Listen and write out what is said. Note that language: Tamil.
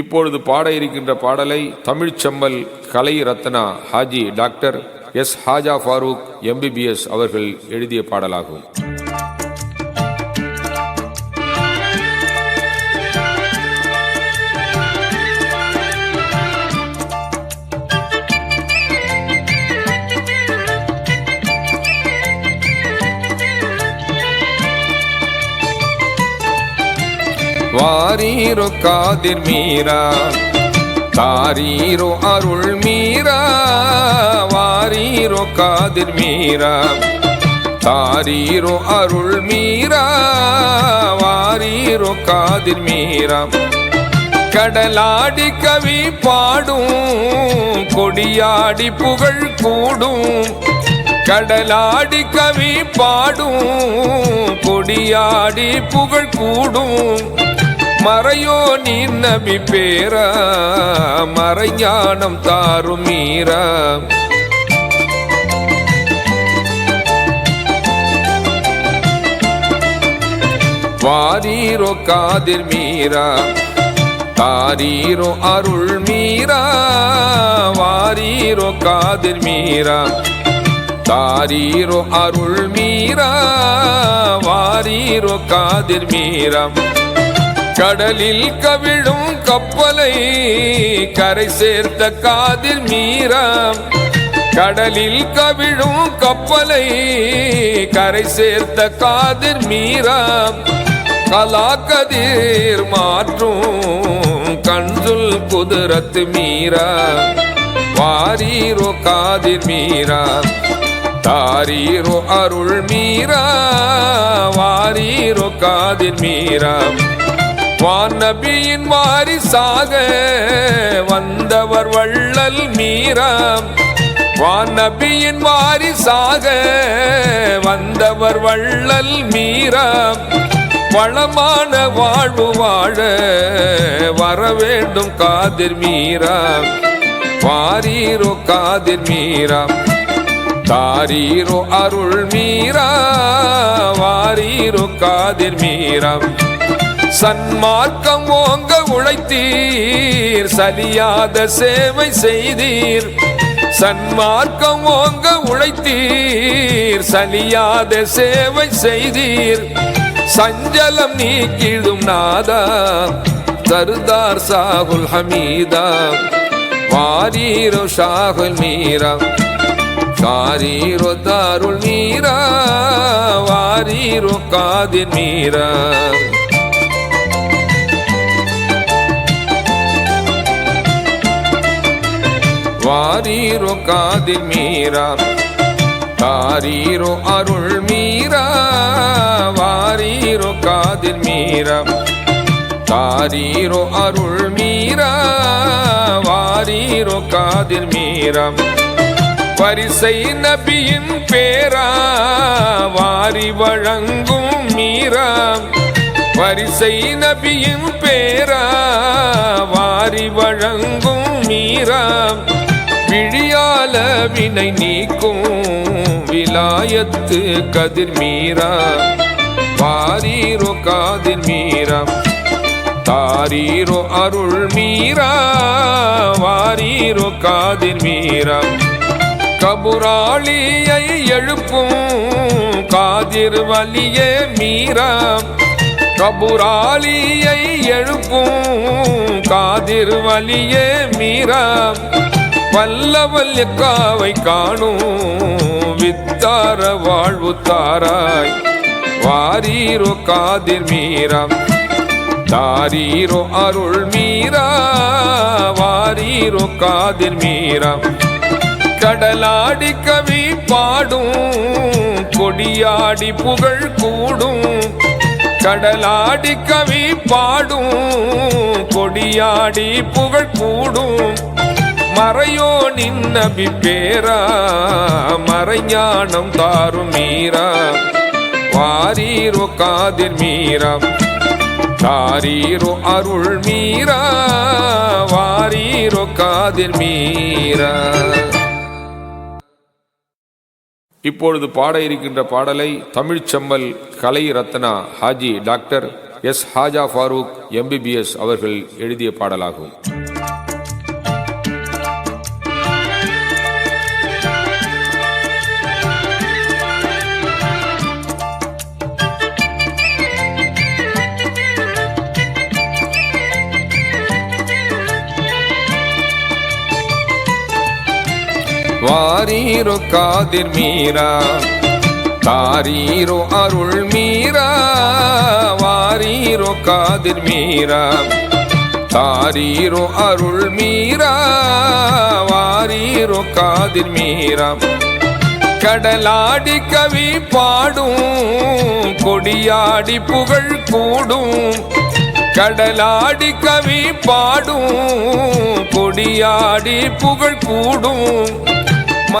இப்பொழுது பாட இருக்கின்ற பாடலை தமிழ்ச் செம்மல் கலை Ratna Haji doctor S Haja Farook MBBS அவர்கள் எழுதிய பாடலாகும். வாரீரோ காதிர் மீரா தாரீரோ அருள் மீரா வாரீரோ காதிர் மீரா தாரீரோ அருள் மீரா வாரீரோ காதிர் மீரா. கடலாடி கவி பாடும் கொடியாடி புகழ் கூடும். கடலாடி கவி பாடும் கொடியாடி புகழ் கூடும். மறையோ நீ நபி பேரா? மறைஞானம் தாரும் மீரா வாரீரோ காதிர் மீரா? தாரீரோ அருள் மீரா? வாரீரோ காதிர் மீரா? தாரீரோ அருள் மீரா? வாரீரோ காதிர் மீரா? கடலில் கவிழும் கப்பலை கரை சேர்த்த காதில் மீரா கடலில் கவிழும் கப்பலை கரை சேர்த்த காதிர் மீரா கலா கதிர் மாற்றும் கண்சுல் குதிரத்து மீரா வாரீரோ காதிர் மீரா தாரீரோ அருள் மீரா வாரீரோ காதிர் மீரா வானபியின் வாரிசாக வந்தவர் வள்ளல் மீரா வானபியின் வாரிசாக வந்தவர் வள்ளல் மீராம். வளமான வாழ்வு வாழ வர வேண்டும் காதிர் மீராம். வாரீரோ காதிர் மீரா தாரீரோ அருள் மீரா வாரீரோ காதிர் மீராம். சன்மார்க்கம் ஓங்க உழைத்தீர் சலியாத சேவை செய்தீர். சன்மார்க்கம் ஓங்க உழைத்தீர் சலியாத சேவை செய்தீர். சஞ்சலம் நீக்கிடும் நாதா சர்தார் சாகுல் ஹமீதா. வாரீரோ ஷாகுல் மீரா காரீரோ தாருள் மீரா வாரீரோ காதிர் மீரா. வாரீரோ காதில் மீரா தாரீரோ அருள் மீரா வாரீரோ காதில் மீரா தாரீரோ அருள் மீரா வாரீரோ காதில் மீரா பரிசை நபியின் பேரா வாரி வழங்கும் மீரா பரிசை நபியின் பேரா வாரி வழங்கும் மீரா விழியால வினை நீக்கும் விலாயத்து கதிர் மீரா. வாரீரோ காதிர் மீரா. தாரீரோ அருள் மீரா. வாரீரோ காதிர் மீரா. கபுராளியை எழுப்பும் காதிர் வலியே மீரா. கபுராளியை எழுப்பும் காதிர் வலியே மீரா. வல்லவல் காவை காணும் வித்தார வாழ்வு தாராய். வாரீரோ காதிர் மீரா தாரீரோ அருள் மீரா. வாரீரோ காதிர் மீரா கடலாடி கவி பாடும் கொடியாடி புகழ் கூடும். கடலாடி கவி பாடும் கொடியாடி புகழ் கூடும். மறையோ நின்னபி பேரா மறைஞானம் தாரும் மீரா? வாரீரோ காதிர் மீரா? தாரீரோ அருள் மீரா? வாரீரோ காதிர் மீரா? இப்பொழுது பாட இருக்கின்ற பாடலை தமிழ்ச் செம்மல் கலை Ratna Haji doctor S Haja Farook MBBS அவர்கள் எழுதிய பாடலாகும். வாரீரோ காதிர் மீரா தாரீரோ அருள் மீரா வாரீரோ காதிர் மீரா தாரீரோ அருள் மீரா வாரீரோ காதிர் மீரா. கடலாடி கவி பாடும் கொடியாடி புகழ் கூடும் கடலாடி கவி பாடும் கொடியாடி புகழ் கூடும்.